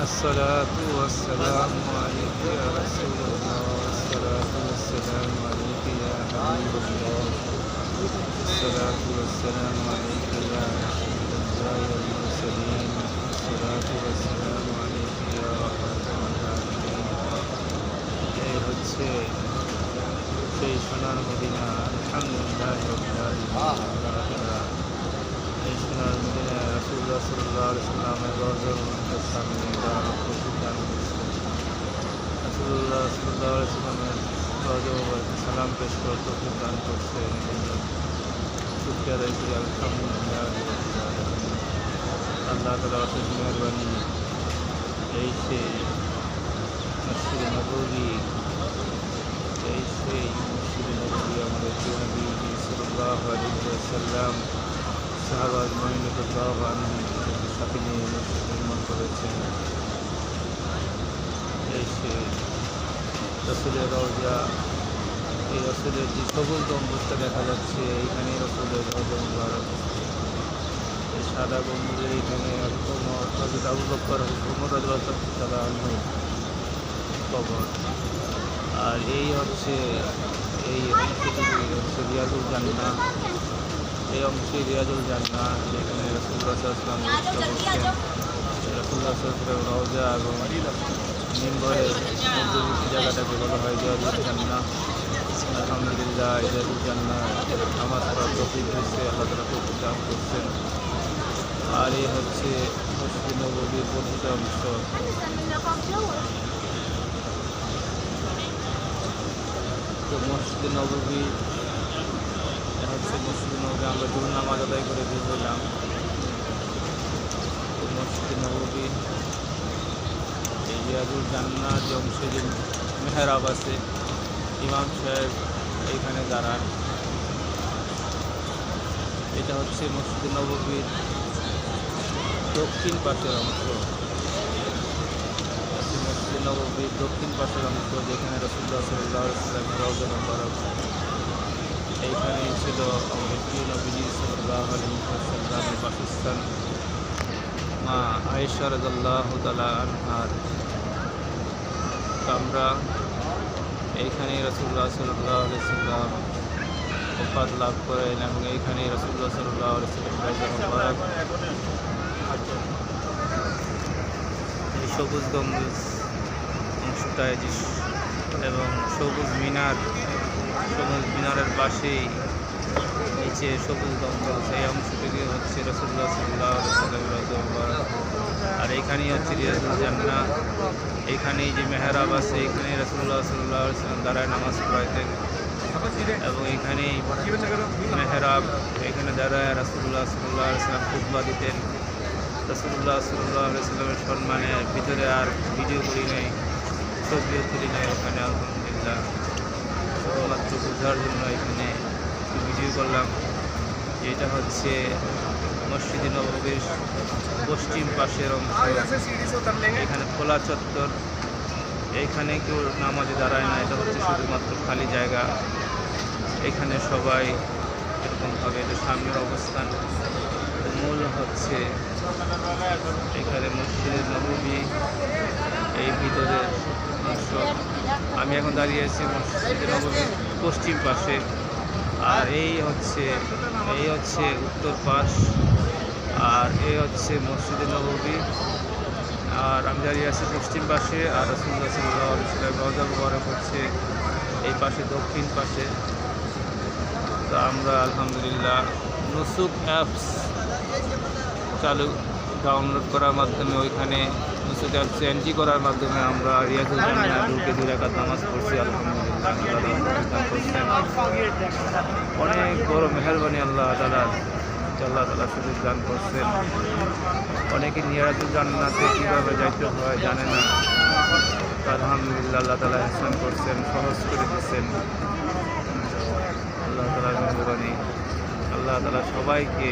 الصلاة والسلام عليك يا رسول الله الصلاة والسلام عليك يا حبيب الله الصلاة والسلام عليك يا رسول الله المرسلين الصلاة والسلام عليك يا رحمة العالمين এই হচ্ছে সেই সোনার মদিনা আলহামদুলিল্লাহ রব্বিল আলামিন আল্লাহ তাআলা এই সোনার মদিনা রাসূলুল্লাহ সাল্লাল্লাহু আলাইহি সাল্লামের রওজার মুবারকের সামনে দাঁড়ানোর তৌফিক দান করেছেন রাসূলুল্লাহ সাল্লাল্লাহু আলাইহি সাল্লামের রওজা মুবারকে সালাম পেশ করার তৌফিক দান করছেন এই জন্য শুকরিয়া আদায় করি আলহামদুলিল্লাহ রব্বিল আলামিন আল্লাহ তাআলা অশেষ মেহরবানি এই সেই মসজিদ নববী এই সেই মসজিদ নবী আমাদের প্রিয় নবী সাল্লাল্লাহু আলাইহি ওয়াসাল্লাম সাহাবা মহিনুল্লাহ সাথে নিয়ে মসজিদ নির্মাণ করেছেন। এই সেই রসুলের রওজা, এই রসুলের যে সবুজ গম্বুজটা দেখা যাচ্ছে এইখানে রসুলের রওজা এই সাদা গম্বুজের এইখানে হজরত আবু সাদা কবর। আর এই হচ্ছে, এই অংশটুকু হচ্ছে রিয়াজুল জান্না এই অংশে রিয়াজুল জান্না যেখানে রসুল্লাহ আসলাম করছেন রসুল্লাহ আসলাম রওজা এবং নিম্বরের মধ্যবর্তী জায়গাটাকে বলা হয় রিয়াজুল জান্না আলহামদুলিল্লাহ রিয়াজুল জান্না নামাজ পড়ার নবী আমরা দূর নামাজ আদায় করে বের তো মসজিদ নবী এই রিয়াজুল জান্নার যে অংশে যে মেহরাব আছে, ইমাম সাহেব এইখানে দাঁড়ান। এটা হচ্ছে মসজিদ নবীর দক্ষিণ পাশের অংশ। মসজিদ নবীর দক্ষিণ পাশের অংশ যেখানে রসুল্লাহ সাল্লাহ ইসলামের রওজা মুবারক এইখানে ছিল আমাদের প্রিয় নবীজি সাল্লাহ আলহিমের বাসস্থান। মা আয়েশা আনহার আমরা এইখানেই রসুল্লাহ সাল্লাহ আলিয়াল্লাম ওফাত লাভ করেন এবং এইখানে রসুল্লাহ সাল্লাহ আলিয়াল্লাম সবুজ গম্বুজ অংশটায় যে এবং সবুজ মিনার, সবুজ মিনারের পাশেই নিচে সবুজ গম্বুজ এই অংশটিকে হচ্ছে রসুল্লাহ সাল্লাহ আর এইখানেই হচ্ছে রিয়াজুল জান্না এইখানেই যে মেহরাব আছে এইখানেই রসুল্লাহ সাল্লাহ দাঁড়ায় নামাজ পড়াইতেন। এবং এইখানেই মেহরাব, এখানে দাঁড়ায় রসুল্লাহ সাল্লাহ সাল্লাম খুতবা দিতেন। রসুল্লাহ সাল্লাহ সাল্লামের সম্মানে ভিতরে আর ভিডিও করি নাই ছবিও তুলি নাই ওখানে, আলহামদুলিল্লাহ। শুধুমাত্র বোঝার জন্য এখানে একটু ভিডিও করলাম। যেটা হচ্ছে মসজিদ নবীর পশ্চিম পাশের অংশ। এখানে খোলা চত্বর। এইখানে কেউ নামাজে দাঁড়ায় না, এটা হচ্ছে শুধুমাত্র খালি জায়গা। এখানে সবাই এরকমভাবে এটা সামনের অবস্থান। মূল হচ্ছে এখানে মসজিদের নবী এই ভিতরের অংশ আমি এখন দাঁড়িয়ে আছি মসজিদের নবীর পশ্চিম পাশে। আর এই হচ্ছে এই হচ্ছে উত্তর পাশ, আর এই হচ্ছে মসজিদের নবী আর আমি দাঁড়িয়ে আছি পশ্চিম পাশে, আর রসুল্লাহ হচ্ছে এই পাশে, দক্ষিণ পাশে। তো আমরা আলহামদুলিল্লাহ, নুসুক অ্যাপস চালু ডাউনলোড করার মাধ্যমে ওইখানে অ্যাপসে এন্ট্রি করার মাধ্যমে আমরা রিয়াজুল জান্না ঢুকে নামাজ পড়ছি, আলহামদুলিল্লাহ। অনেক বড় মেহরবানি আল্লাহ তালা আল্লাহ তালা সুযোগ দান করছেন। অনেকে নিয়ারাজুল জান্নাতে কীভাবে যাইতে হয় জানে না আলহামদুলিল্লাহ আল্লাহ তালা হেসান করছেন, সহজ করে দিচ্ছেন। আল্লাহ তালা মেহরবানি, আল্লাহ তালা সবাইকে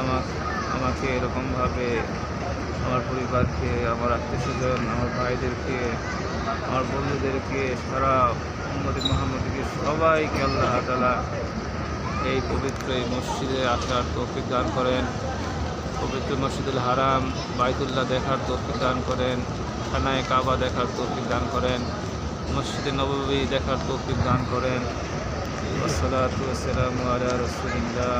আমার আমাকে এরকমভাবে আমার পরিবারকে, আমার আত্মীয় স্বজন আমার ভাইদেরকে, আমার বন্ধুদেরকে সারা মোহাম্মদ মোহাম্মদকে সবাইকে আল্লাহ তালা এই পবিত্র এই মসজিদে আসার তৌফিক দান করেন। পবিত্র মসজিদুল হারাম, বাইতুল্লাহ দেখার তৌফিক দান করেন খানায় কাবা দেখার তৌফিক দান করেন, মসজিদে নববী দেখার তৌফিক দান করেন। আসসালাতু ওয়াসসালামু আলা রাসূলিল্লাহ